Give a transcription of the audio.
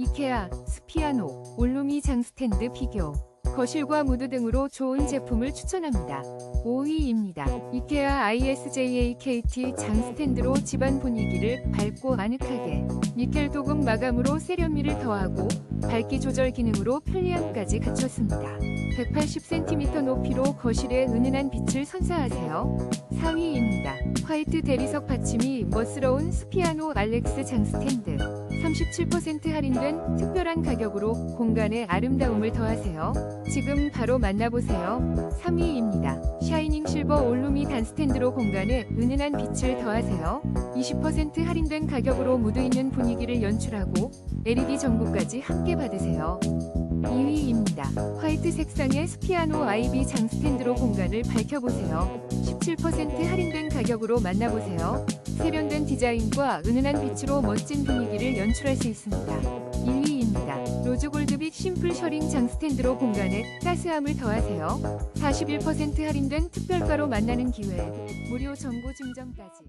이케아, 스피아노, 올루미 장스탠드 비교, 거실과 무드 등으로 좋은 제품을 추천합니다. 5위입니다. 이케아 ISJA KT 장스탠드로 집안 분위기를 밝고 아늑하게, 니켈 도금 마감으로 세련미를 더하고 밝기 조절 기능으로 편리함까지 갖췄습니다. 180cm 높이로 거실에 은은한 빛을 선사하세요. 4위입니다. 화이트 대리석 받침이 멋스러운 스피아노 알렉스 장스탠드. 37% 할인된 특별한 가격으로 공간에 아름다움을 더하세요. 지금 바로 만나보세요. 3위입니다. 샤이닝 실버 올루미 단스탠드로 공간에 은은한 빛을 더하세요. 20% 할인된 가격으로 무드 있는 분위기를 연출하고 LED 전구까지 함께 받으세요. 2위입니다. 화이트 색상의 스피아노 아이비 장스탠드로 공간을 밝혀보세요. 17% 할인된 가격으로 만나보세요. 세련된 디자인과 은은한 빛으로 멋진 분위기를 연출할 수 있습니다. 1위입니다. 로즈골드빛 심플 셔링 장 스탠드로 공간에 따스함을 더하세요. 41% 할인된 특별가로 만나는 기회. 무료 정보 증정까지.